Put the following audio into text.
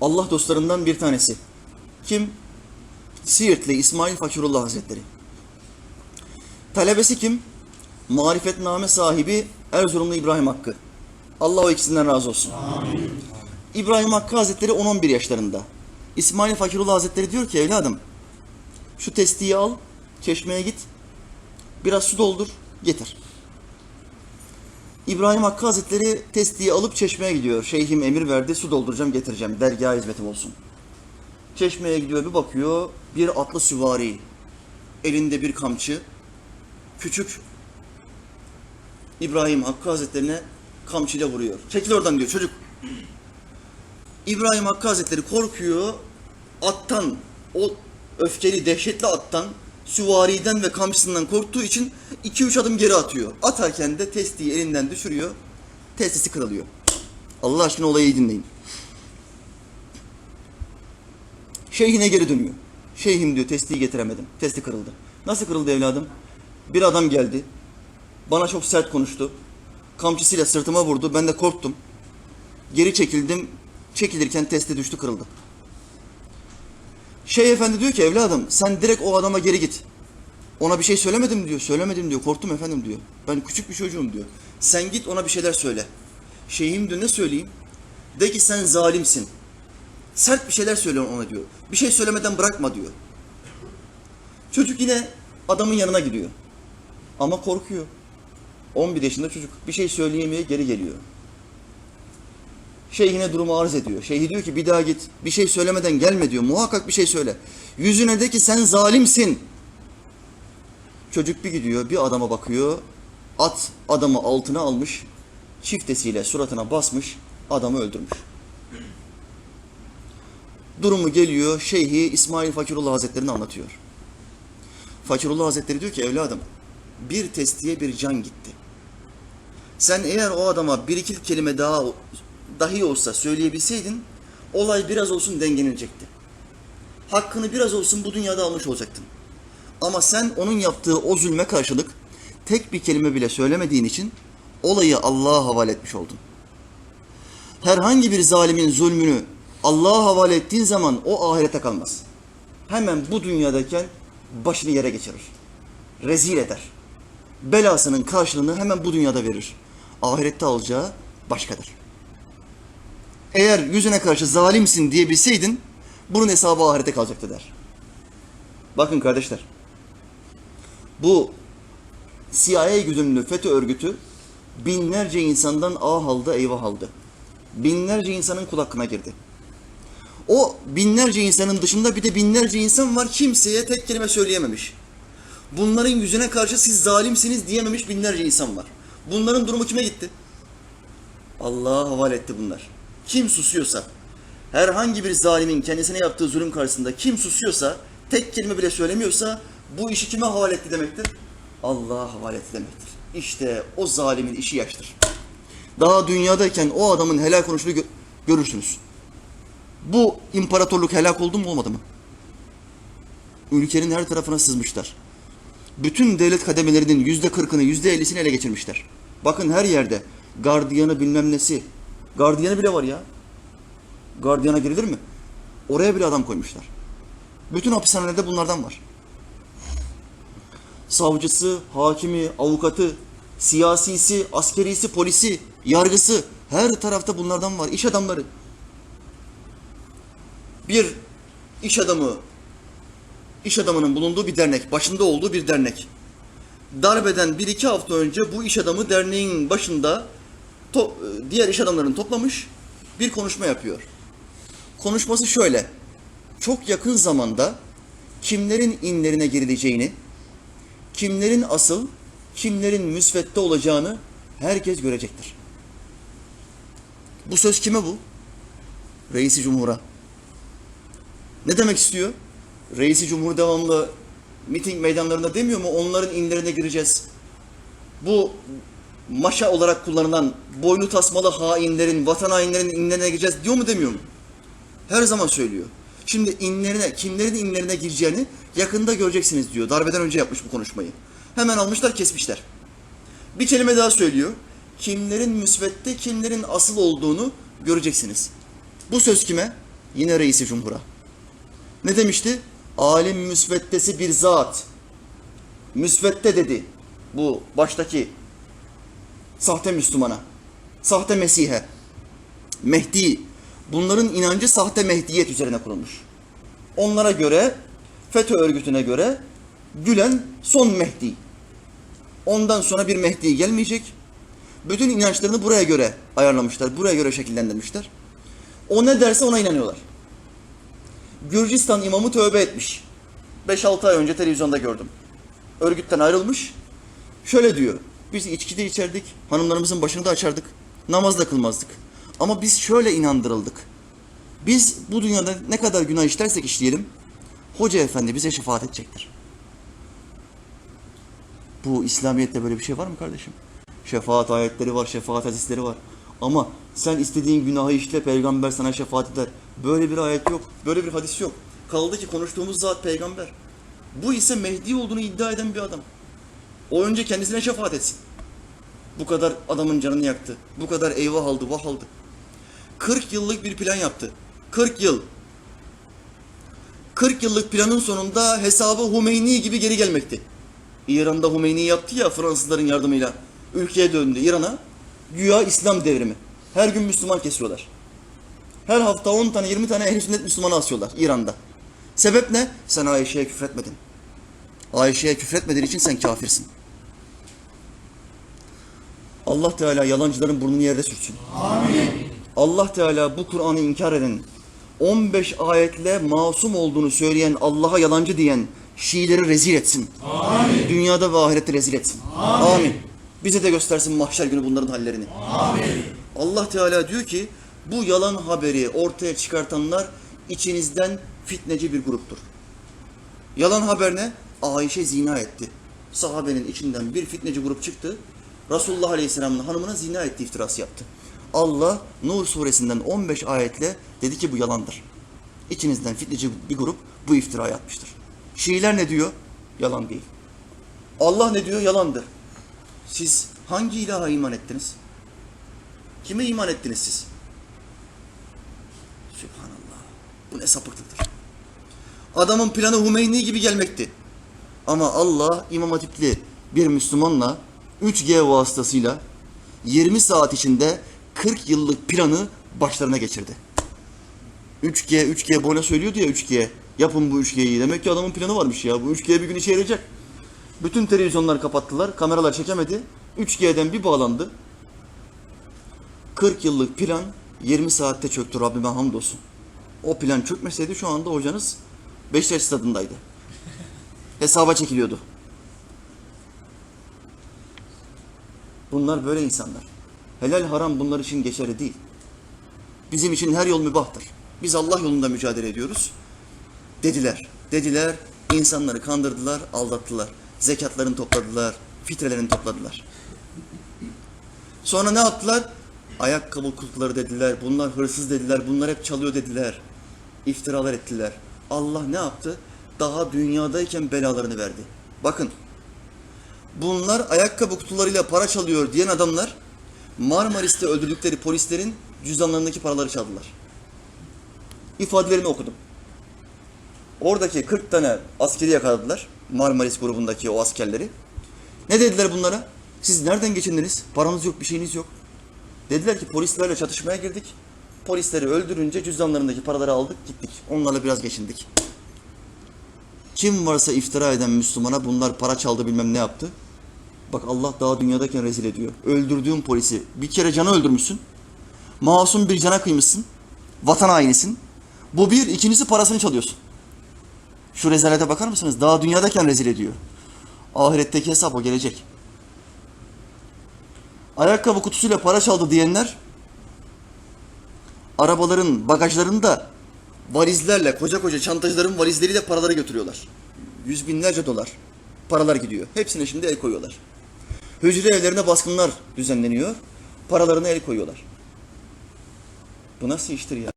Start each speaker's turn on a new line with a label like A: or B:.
A: Allah dostlarından bir tanesi. Kim? Siirtli İsmail Fakirullah Hazretleri. Talebesi kim? Marifetname sahibi Erzurumlu İbrahim Hakkı. Allah o ikisinden razı olsun. İbrahim Hakkı Hazretleri 10-11 yaşlarında. İsmail Fakirullah Hazretleri diyor ki evladım şu testiyi al, çeşmeye git, biraz su doldur, getir. İbrahim Hakkı Hazretleri testiyi alıp çeşmeye gidiyor. Şeyhim emir verdi, su dolduracağım, getireceğim. Dergaha hizmetim olsun. Çeşmeye gidiyor, bir bakıyor, bir atlı süvari, elinde bir kamçı, küçük İbrahim Hakkı Hazretlerine kamçıyla vuruyor. Çekil oradan diyor çocuk. İbrahim Hakkı Hazretleri korkuyor. Attan, o öfkeli, dehşetli attan, süvariden ve kamçısından korktuğu için 2-3 adım geri atıyor. Atarken de testiyi elinden düşürüyor. Testisi kırılıyor. Allah aşkına olayı iyi dinleyin. Şeyhine geri dönüyor. Şeyhim diyor testiyi getiremedim. Testi kırıldı. Nasıl kırıldı evladım? Bir adam geldi. Bana çok sert konuştu. Kamçısıyla sırtıma vurdu. Ben de korktum. Geri çekildim. Çekilirken testi düştü kırıldı. Şeyh efendi diyor ki evladım sen direkt o adama geri git. Ona bir şey söylemedim diyor. Söylemedim diyor. Korktum efendim diyor. Ben küçük bir çocuğum diyor. Sen git ona bir şeyler söyle. Şeyhim diyor ne söyleyeyim? De ki sen zalimsin. Sert bir şeyler söyle ona diyor. Bir şey söylemeden bırakma diyor. Çocuk yine adamın yanına gidiyor. Ama korkuyor. 11 yaşında çocuk. Bir şey söyleyemeye geri geliyor. Şeyhine durumu arz ediyor. Şeyhi diyor ki bir daha git. Bir şey söylemeden gelme diyor. Muhakkak bir şey söyle. Yüzüne de ki sen zalimsin. Çocuk bir gidiyor bir adama bakıyor. At adamı altına almış. Çiftesiyle suratına basmış. Adamı öldürmüş. Durumu geliyor. Şeyhi İsmail Fakirullah Hazretleri'ne anlatıyor. Fakirullah Hazretleri diyor ki evladım bir testiye bir can gitti. Sen eğer o adama bir iki kelime daha dahi olsa söyleyebilseydin olay biraz olsun dengelenecekti. Hakkını biraz olsun bu dünyada almış olacaktın. Ama sen onun yaptığı o zulme karşılık tek bir kelime bile söylemediğin için olayı Allah'a havale etmiş oldun. Herhangi bir zalimin zulmünü Allah'a havale ettiğin zaman o ahirete kalmaz. Hemen bu dünyadayken başını yere geçirir. Rezil eder. Belasının karşılığını hemen bu dünyada verir. Ahirette alacağı başkadır. Eğer yüzüne karşı zalimsin diyebilseydin bunun hesabı ahirete kalacaktı der. Bakın kardeşler. Bu CIA güdümlü FETÖ örgütü binlerce insandan ah aldı eyvah aldı. Binlerce insanın kul hakkına girdi. O binlerce insanın dışında bir de binlerce insan var kimseye tek kelime söyleyememiş. Bunların yüzüne karşı siz zalimsiniz diyememiş binlerce insan var. Bunların durumu kime gitti? Allah'a havale etti bunlar. Kim susuyorsa, herhangi bir zalimin kendisine yaptığı zulüm karşısında kim susuyorsa, tek kelime bile söylemiyorsa bu işi kime havale etti demektir? Allah'a havale etti demektir. İşte o zalimin işi yaştır. Daha dünyadayken o adamın helal konuştuğunu gö- görürsünüz. Bu imparatorluk helak oldu mu olmadı mı? Ülkenin her tarafına sızmışlar. Bütün devlet kademelerinin yüzde kırkını, yüzde ellisini ele geçirmişler. Bakın her yerde gardiyanı bilmem nesi. Gardiyanı bile var ya. Gardiyana girilir mi? Oraya bile adam koymuşlar. Bütün hapishanelerde bunlardan var. Savcısı, hakimi, avukatı, siyasisi, askerisi, polisi, yargısı her tarafta bunlardan var. İş adamları. Bir iş adamı, iş adamının bulunduğu bir dernek, başında olduğu bir dernek. Darbeden bir iki hafta önce bu iş adamı derneğin başında to- diğer iş adamlarını toplamış bir konuşma yapıyor. Konuşması şöyle. Çok yakın zamanda kimlerin inlerine girileceğini, kimlerin asıl, kimlerin müsvedde olacağını herkes görecektir. Bu söz kime bu? Reisi Cumhur'a. Ne demek istiyor? Reisi Cumhur devamlı miting meydanlarında demiyor mu? Onların inlerine gireceğiz. Bu maşa olarak kullanılan boynu tasmalı hainlerin, vatan hainlerin inlerine gireceğiz diyor mu demiyor mu? Her zaman söylüyor. Şimdi inlerine, kimlerin inlerine gireceğini yakında göreceksiniz diyor. Darbeden önce yapmış bu konuşmayı. Hemen almışlar kesmişler. Bir kelime daha söylüyor. Kimlerin müsvedde, kimlerin asıl olduğunu göreceksiniz. Bu söz kime? Yine reisi cumhura. Ne demişti? Alim müsveddesi bir zat. Müsvedde dedi. Bu baştaki sahte Müslümana. Sahte Mesih'e. Mehdi. Bunların inancı sahte Mehdiyet üzerine kurulmuş. Onlara göre, FETÖ örgütüne göre Gülen son Mehdi. Ondan sonra bir Mehdi gelmeyecek. Bütün inançlarını buraya göre ayarlamışlar, buraya göre şekillendirmişler. O ne derse ona inanıyorlar. Gürcistan imamı tövbe etmiş. 5-6 ay önce televizyonda gördüm. Örgütten ayrılmış. Şöyle diyor. Biz içki de içerdik. Hanımlarımızın başını da açardık. Namaz da kılmazdık. Ama biz şöyle inandırıldık. Biz bu dünyada ne kadar günah işlersek işleyelim, Hoca efendi bize şefaat edecektir. Bu İslamiyet'te böyle bir şey var mı kardeşim? Şefaat ayetleri var, şefaat hadisleri var. Ama sen istediğin günahı işle, peygamber sana şefaat eder. Böyle bir ayet yok, böyle bir hadis yok. Kaldı ki konuştuğumuz zat peygamber. Bu ise Mehdi olduğunu iddia eden bir adam. O önce kendisine şefaat etsin. Bu kadar adamın canını yaktı. Bu kadar eyvah aldı, vah aldı. 40 yıllık bir plan yaptı. 40 yıl. 40 yıllık planın sonunda hesabı Humeyni gibi geri gelmekti. İran'da Humeyni yaptı ya Fransızların yardımıyla. Ülkeye döndü İran'a. Güya İslam devrimi. Her gün Müslüman kesiyorlar. Her hafta 10 tane 20 tane ehl sünnet Müslümanı asıyorlar İran'da. Sebep ne? Sen Ayşe'ye küfretmedin. Ayşe'ye küfretmediğin için sen kafirsin. Allah Teala yalancıların burnunu yerde sürtsün. Allah Teala bu Kur'an'ı inkar eden, 15 ayetle masum olduğunu söyleyen, Allah'a yalancı diyen Şiileri rezil etsin. Amin. Dünyada ve ahirette rezil etsin. Amin. Amin. Bize de göstersin mahşer günü bunların hallerini. Amin. Allah Teala diyor ki bu yalan haberi ortaya çıkartanlar içinizden fitneci bir gruptur. Yalan haber ne? Ayşe zina etti. Sahabenin içinden bir fitneci grup çıktı. Resulullah Aleyhisselam'ın hanımına zina etti iftirası yaptı. Allah Nur suresinden 15 ayetle dedi ki bu yalandır. İçinizden fitneci bir grup bu iftirayı atmıştır. Şiiler ne diyor? Yalan değil. Allah ne diyor? Yalandır. Siz hangi ilaha iman ettiniz? Kime iman ettiniz siz? Sübhanallah. Bu ne sapıklıktır. Adamın planı Hümeyni gibi gelmekti. Ama Allah İmam Hatipli bir Müslümanla 3G vasıtasıyla 20 saat içinde 40 yıllık planı başlarına geçirdi. 3G, 3G boyuna söylüyordu ya 3G. Yapın bu 3G'yi. Demek ki adamın planı varmış ya. Bu 3G bir gün işe yarayacak. Bütün televizyonlar kapattılar. Kameralar çekemedi. 3G'den bir bağlandı. 40 yıllık plan 20 saatte çöktü Rabbime hamdolsun. O plan çökmeseydi şu anda hocanız Beşiktaş stadındaydı. Hesaba çekiliyordu. Bunlar böyle insanlar. Helal haram bunlar için geçerli değil. Bizim için her yol mübahtır. Biz Allah yolunda mücadele ediyoruz. Dediler. Dediler, insanları kandırdılar, aldattılar. Zekatlarını topladılar, fitrelerini topladılar. Sonra ne yaptılar? Ayakkabı kutuları dediler, bunlar hırsız dediler, bunlar hep çalıyor dediler. İftiralar ettiler. Allah ne yaptı? Daha dünyadayken belalarını verdi. Bakın, bunlar ayakkabı kutularıyla para çalıyor diyen adamlar Marmaris'te öldürdükleri polislerin cüzdanlarındaki paraları çaldılar. İfadelerini okudum. Oradaki 40 tane askeri yakaladılar. Marmaris grubundaki o askerleri. Ne dediler bunlara? Siz nereden geçindiniz? Paranız yok, bir şeyiniz yok. Dediler ki polislerle çatışmaya girdik. Polisleri öldürünce cüzdanlarındaki paraları aldık, gittik. Onlarla biraz geçindik. Kim varsa iftira eden Müslümana bunlar para çaldı bilmem ne yaptı. Bak Allah daha dünyadayken rezil ediyor. Öldürdüğün polisi bir kere canı öldürmüşsün. Masum bir cana kıymışsın. Vatan hainisin. Bu bir, ikincisi parasını çalıyorsun. Şu rezalete bakar mısınız? Daha dünyadayken rezil ediyor. Ahiretteki hesap o gelecek. Ayakkabı kutusuyla para çaldı diyenler arabaların bagajlarında valizlerle, koca koca çantacıların valizleriyle paraları götürüyorlar. Yüz binlerce dolar paralar gidiyor. Hepsine şimdi el koyuyorlar. Hücre evlerine baskınlar düzenleniyor. Paralarına el koyuyorlar. Bu nasıl iştir ya?